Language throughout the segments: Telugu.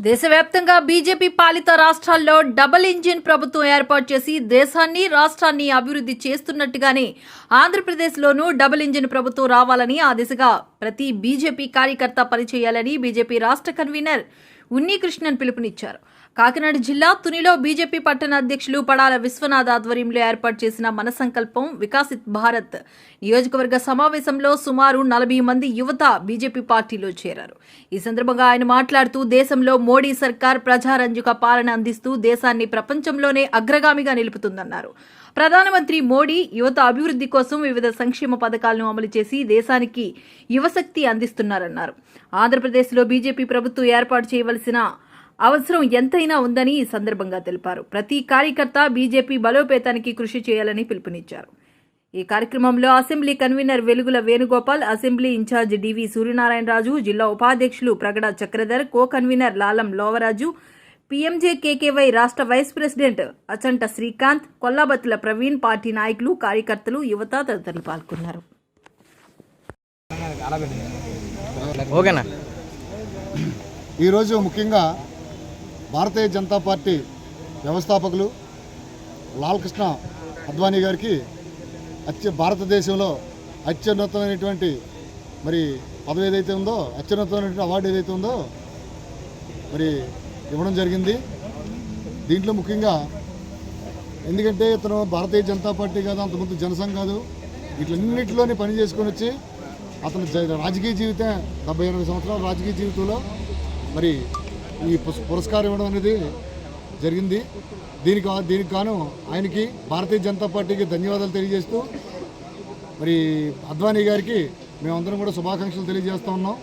దేశవ్యాప్తంగా బీజేపీ పాలిత రాష్ట్రాల్లో డబుల్ ఇంజిన్ ప్రభుత్వం ఏర్పాటు చేసి దేశాన్ని రాష్ట్రాన్ని అభివృద్ధి చేస్తున్నట్టుగానే ఆంధ్రప్రదేశ్లోనూ డబుల్ ఇంజిన్ ప్రభుత్వం రావాలని ఆ దిశగా ప్రతి బీజేపీ కార్యకర్త పనిచేయాలని బీజేపీ రాష్ట్ర కన్వీనర్ ఉన్నీకృష్ణన్ పిలుపునిచ్చారు. కాకినాడ జిల్లా తునిలో బీజేపీ పట్టణ అధ్యక్షులు పడాల విశ్వనాథ్ ఆధ్వర్యంలో ఏర్పాటు చేసిన మన సంకల్పం వికాసిత్ భారత్ నియోజకవర్గ సమావేశంలో సుమారు నలభై మంది యువత బీజేపీ పార్టీలో చేరారు. ఈ సందర్భంగా ఆయన మాట్లాడుతూ దేశంలో మోడీ సర్కార్ ప్రజారంజుక పాలన అందిస్తూ దేశాన్ని ప్రపంచంలోనే అగ్రగామిగా నిలుపుతుందన్నారు. ప్రధానమంత్రి మోడీ యువత అభివృద్ధి కోసం వివిధ సంక్షేమ పథకాలను అమలు చేసి దేశానికి యువశక్తి అందిస్తున్నారన్నారు. ఆంధ్రప్రదేశ్లో బీజేపీ ప్రభుత్వం ఏర్పాటు చేయవలసిన అవసరం ఎంతైనా ఉందని ఈ సందర్భంగా తెలిపారు. ప్రతి కార్యకర్త బీజేపీ బలోపేతానికి కృషి చేయాలని పిలుపునిచ్చారు. ఈ కార్యక్రమంలో assembly convener Velugula Venugopal assembly incharge D V Suryanarayanaraju జిల్లా ఉపాధ్యక్షులు Pragada Chakradhar co convener Lalam Lovaraju P M J K K Y రాష్ట్ర vice president Achanta Srikanth Kollabathula Praveen party నాయకులు కార్యకర్తలు యువత తదితరులు పాల్గొన్నారు. ఓకేనా? ఈరోజు ముఖ్యంగా భారతీయ జనతా పార్టీ వ్యవస్థాపకులు లాల్ కృష్ణ అద్వానీ గారికి అత్య భారతదేశంలో అత్యున్నతమైనటువంటి మరి పదవి ఏదైతే ఉందో అత్యున్నతమైనటువంటి అవార్డు ఏదైతే ఉందో మరి ఇవ్వడం జరిగింది. దీంట్లో ముఖ్యంగా ఎందుకంటే ఇతను భారతీయ జనతా పార్టీ కాదు అంతకుముందు జనసంఘ్ కాదు వీటిలన్నింటిలోనే పని చేసుకొని వచ్చి అతను జ- రాజకీయ జీవితం డెబ్బై ఎనభై సంవత్సరాల రాజకీయ జీవితంలో మరి ఈ పుస్- పురస్కారం ఇవ్వడం అనేది జరిగింది. దీనికి దీనికి గాను ఆయనకి భారతీయ జనతా పార్టీకి ధన్యవాదాలు తెలియజేస్తూ మరి అద్వానీ గారికి మేమందరం కూడా శుభాకాంక్షలు తెలియజేస్తూ ఉన్నాం.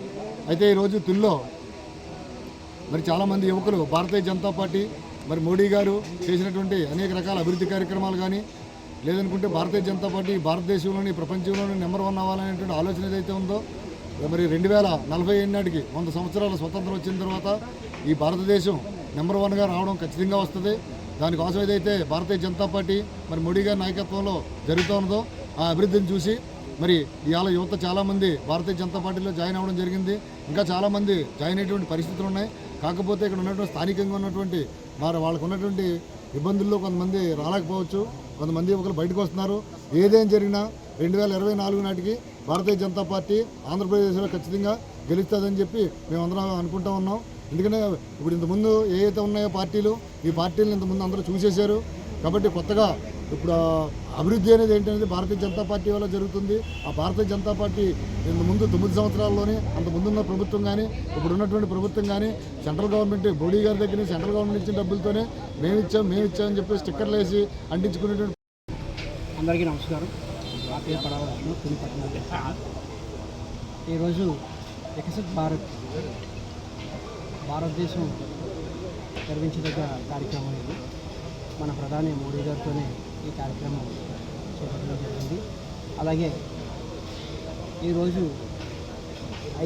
అయితే ఈరోజు తుల్లో మరి చాలామంది యువకులు భారతీయ జనతా పార్టీ మరి మోడీ గారు చేసినటువంటి అనేక రకాల అభివృద్ధి కార్యక్రమాలు కానీ లేదనుకుంటే భారతీయ జనతా పార్టీ భారతదేశంలోని ప్రపంచంలోని నెంబర్ వన్ అవ్వాలనేటువంటి ఆలోచన ఏదైతే ఉందో మరి రెండు వేల నలభై ఏడు నాటికి వంద సంవత్సరాల స్వతంత్రం వచ్చిన తర్వాత ఈ భారతదేశం నెంబర్ వన్గా రావడం ఖచ్చితంగా వస్తుంది. దానికోసం ఏదైతే భారతీయ జనతా పార్టీ మరి మోడీ గారి నాయకత్వంలో జరుగుతున్నదో ఆ అభివృద్ధిని చూసి మరి ఇవాళ యువత చాలామంది భారతీయ జనతా పార్టీలో జాయిన్ అవ్వడం జరిగింది. ఇంకా చాలామంది జాయిన్ అయ్యేటువంటి పరిస్థితులు ఉన్నాయి. కాకపోతే ఇక్కడ ఉన్నటువంటి స్థానికంగా ఉన్నటువంటి వారు వాళ్ళకు ఉన్నటువంటి ఇబ్బందుల్లో కొంతమంది రాలేకపోవచ్చు. కొంతమంది యువకులు బయటకు వస్తున్నారు. ఏదేం జరిగినా రెండు వేల ఇరవై నాలుగు నాటికి భారతీయ జనతా పార్టీ ఆంధ్రప్రదేశ్లో ఖచ్చితంగా గెలుస్తుందని చెప్పి మేమందరం అనుకుంటా ఉన్నాం. ఎందుకంటే ఇప్పుడు ఇంతకుముందు ఏ అయితే ఉన్నాయో పార్టీలు ఈ పార్టీలను ఇంతకుముందు అందరూ చూసేశారు. కాబట్టి కొత్తగా ఇప్పుడు అభివృద్ధి అనేది ఏంటనేది భారతీయ జనతా పార్టీ వల్ల జరుగుతుంది. ఆ భారతీయ జనతా పార్టీ ముందు తొమ్మిది సంవత్సరాల్లోనే అంత ముందున్న ప్రభుత్వం కానీ ఇప్పుడు ఉన్నటువంటి ప్రభుత్వం కానీ సెంట్రల్ గవర్నమెంట్ మోడీ గారి దగ్గర సెంట్రల్ గవర్నమెంట్ ఇచ్చిన డబ్బులతోనే మేము ఇచ్చాం మేము ఇచ్చామని చెప్పి స్టిక్కర్లు వేసి అంటించుకునేటువంటి అందరికీ నమస్కారం. నా పడవలను ఈరోజు వికసిత్ భారత్ భారతదేశం గర్వించదగ్గ కార్యక్రమం ఇది. మన ప్రధాని మోడీ గారితోనే ఈ కార్యక్రమం చేపట్టడం జరిగింది. అలాగే ఈరోజు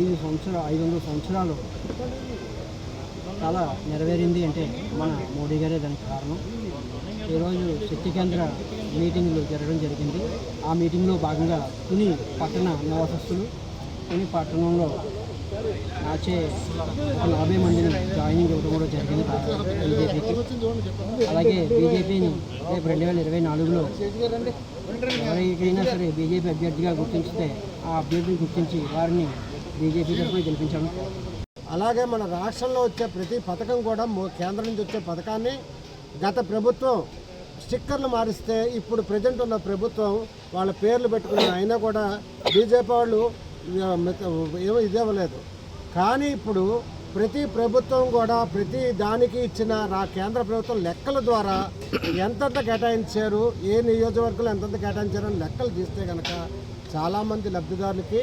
ఐదు సంవత్సరాలు ఐదు వందల సంవత్సరాలు చాలా నెరవేరింది అంటే మన మోడీ గారే దానికి కారణం. ఈరోజు శక్తి కేంద్ర మీటింగ్లు జరగడం జరిగింది. ఆ మీటింగ్లో భాగంగా తుని పట్టణ నివాసస్తులు తుని పట్టణంలో నాచే ఒక నలభై మందిని జాయినింగ్ ఇవ్వడం కూడా జరిగింది బీజేపీకి. అలాగే బీజేపీని రేపు రెండు వేల ఇరవై నాలుగులో ఎవరికైనా సరే బీజేపీ అభ్యర్థిగా గుర్తించితే ఆ అభ్యర్థిని గుర్తించి వారిని బీజేపీ తరఫున గెలిపించాము అలాగే మన రాష్ట్రంలో వచ్చే ప్రతి పథకం కూడా కేంద్రం నుంచి వచ్చే పథకాన్ని గత ప్రభుత్వం స్టిక్కర్లు మారిస్తే ఇప్పుడు ప్రజెంట్ ఉన్న ప్రభుత్వం వాళ్ళ పేర్లు పెట్టుకున్న అయినా కూడా బీజేపీ వాళ్ళు ఆ, మిత- కానీ ఇప్పుడు ప్రతి ప్రభుత్వం కూడా ప్రతి దానికి ఇచ్చిన రా కేంద్ర ప్రభుత్వం లెక్కల ద్వారా ఎంతెంత కేటాయించారు ఏ నియోజకవర్గంలో ఎంతెంత కేటాయించారు అని లెక్కలు తీస్తే కనుక చాలామంది లబ్ధిదారులకి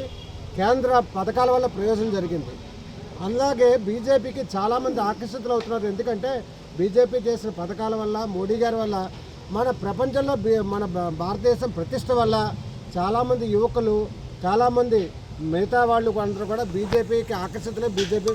కేంద్ర పథకాల వల్ల ప్రయోజనం జరిగింది. అలాగే బీజేపీకి చాలామంది ఆకర్షితులు అవుతున్నారు. ఎందుకంటే బీజేపీ చేసిన పథకాల వల్ల మోడీ గారి వల్ల మన ప్రపంచంలో మన భారతదేశం ప్రతిష్ట వల్ల చాలామంది యువకులు చాలామంది మిగతా వాళ్ళు అందరూ కూడా బీజేపీకి ఆకర్షితులే బీజేపీ